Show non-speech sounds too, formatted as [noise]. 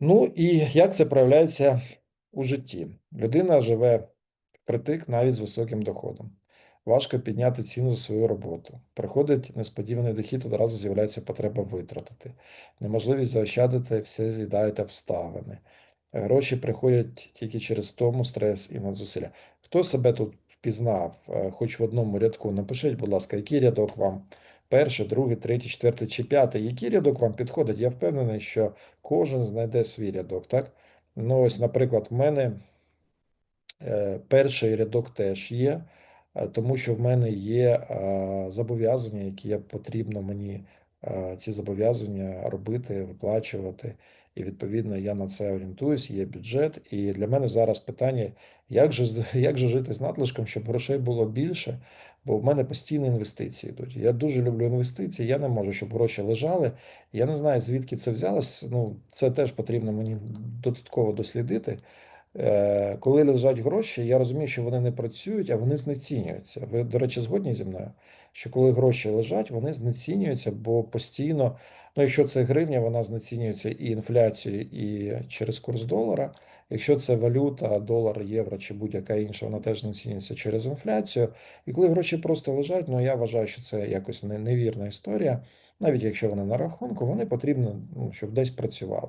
Ну і як це проявляється у житті? Людина живе впритик навіть з високим доходом. Важко підняти ціну за свою роботу. Приходить несподіваний дохід, одразу з'являється потреба витратити. Неможливість заощадити, все з'їдають обставини. Гроші приходять тільки через тому, стрес і надзусилля. Хто себе тут впізнав, е, хоч в одному рядку? Напишіть, будь ласка, який рядок вам перший, другий, третій, четвертий чи п'ятий, який рядок вам підходить? Я впевнений, що кожен знайде свій рядок, так? Ну, ось, наприклад, в мене е, перший рядок теж є, е, тому що в мене є зобов'язання, які потрібно мені ці зобов'язання робити, виплачувати. І відповідно я на це орієнтуюсь, є бюджет. І для мене зараз питання, як же, [laughs] як же жити з надлишком, щоб грошей було більше, бо в мене постійні інвестиції йдуть. Я дуже люблю інвестиції, я не можу, щоб гроші лежали. Я не знаю, звідки це взялось. Ну, це теж потрібно мені додатково дослідити. Е, Коли лежать гроші, я розумію, що вони не працюють, а вони знецінюються. Ви, до речі, згодні зі мною, що коли гроші лежать, вони знецінюються, бо постійно, ну якщо це гривня, вона знецінюється і інфляцією, і через курс долара. Якщо це валюта, долар, євро чи будь-яка інша, вона теж знецінюється через інфляцію. І коли гроші просто лежать, ну я вважаю, що це якось не- невірна історія. Навіть якщо вони на рахунку, вони потрібно, ну, щоб десь працювали.